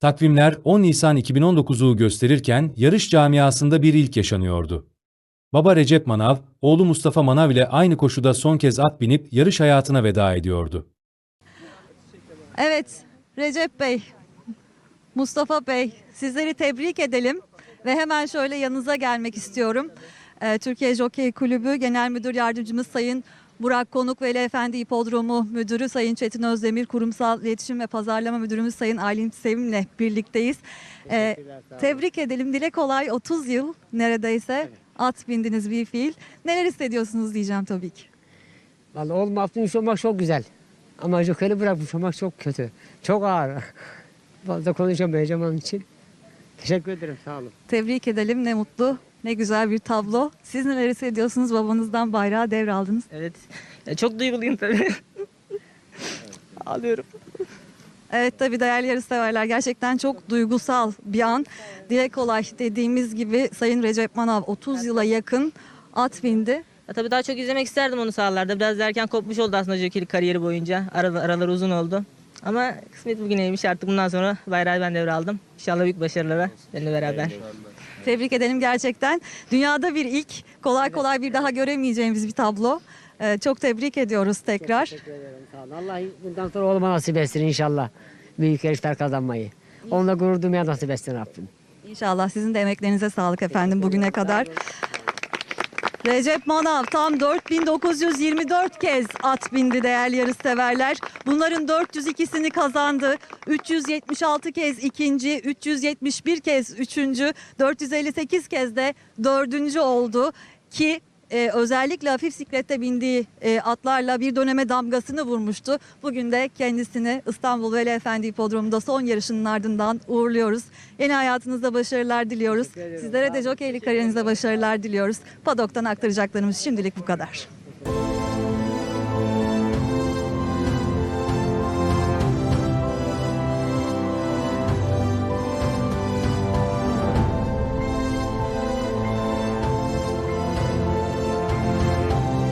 Takvimler 10 Nisan 2019'u gösterirken yarış camiasında bir ilk yaşanıyordu. Baba Recep Manav, oğlu Mustafa Manav ile aynı koşuda son kez at binip yarış hayatına veda ediyordu. Evet, Recep Bey, Mustafa Bey, sizleri tebrik edelim ve hemen şöyle yanınıza gelmek istiyorum. Ee, Türkiye Jockey Kulübü Genel Müdür Yardımcımız Sayın Burak Konuk Veli Efendi İpodromu Müdürü Sayın Çetin Özdemir, Kurumsal İletişim ve Pazarlama Müdürümüz Sayın Aylin Sevim'le birlikteyiz. Ee, tebrik edelim. Dile kolay 30 yıl neredeyse at bindiniz bir fiil. Neler hissediyorsunuz diyeceğim tabii ki. Vallahi olmaktan iş olmak çok güzel. Ama jokeri bırakmış olmak çok kötü. Çok ağır. Fazla konuşamayacağım onun için. Teşekkür ederim sağ olun. Tebrik edelim ne mutlu. Ne güzel bir tablo. Siz neler hissediyorsunuz? Babanızdan bayrağı devraldınız. Evet. Ya çok duyguluyum tabii. Ağlıyorum. Evet tabii değerli yarışseverler gerçekten çok duygusal bir an. Dile kolay dediğimiz gibi Sayın Recep Manav 30 yıla yakın at bindi. Ya tabii daha çok izlemek isterdim onu sahalarda. Biraz erken kopmuş oldu aslında jockeylik kariyeri boyunca. Aralar, aralar uzun oldu. Ama kısmet bugüneymiş artık bundan sonra bayrağı ben devraldım. İnşallah büyük başarılara benimle beraber. Tebrik edelim gerçekten. Dünyada bir ilk, kolay kolay bir daha göremeyeceğimiz bir tablo. Ee, çok tebrik ediyoruz tekrar. Teşekkür ederim sağ olun. Allah bundan sonra oğluma nasip etsin inşallah. Büyük yarışlar kazanmayı. Onunla gurur duymaya nasip etsin Rabbim. İnşallah sizin de emeklerinize sağlık efendim bugüne kadar. Recep Manav tam 4924 kez at bindi değerli yarışseverler. Bunların 402'sini kazandı. 376 kez ikinci, 371 kez üçüncü, 458 kez de dördüncü oldu ki e, özellikle hafif siklette bindiği e, atlarla bir döneme damgasını vurmuştu. Bugün de kendisini İstanbul Veli Efendi Hipodromu'nda son yarışının ardından uğurluyoruz. Yeni hayatınızda başarılar diliyoruz. Sizlere de jokeylik kariyerinizde başarılar diliyoruz. Padok'tan aktaracaklarımız şimdilik bu kadar.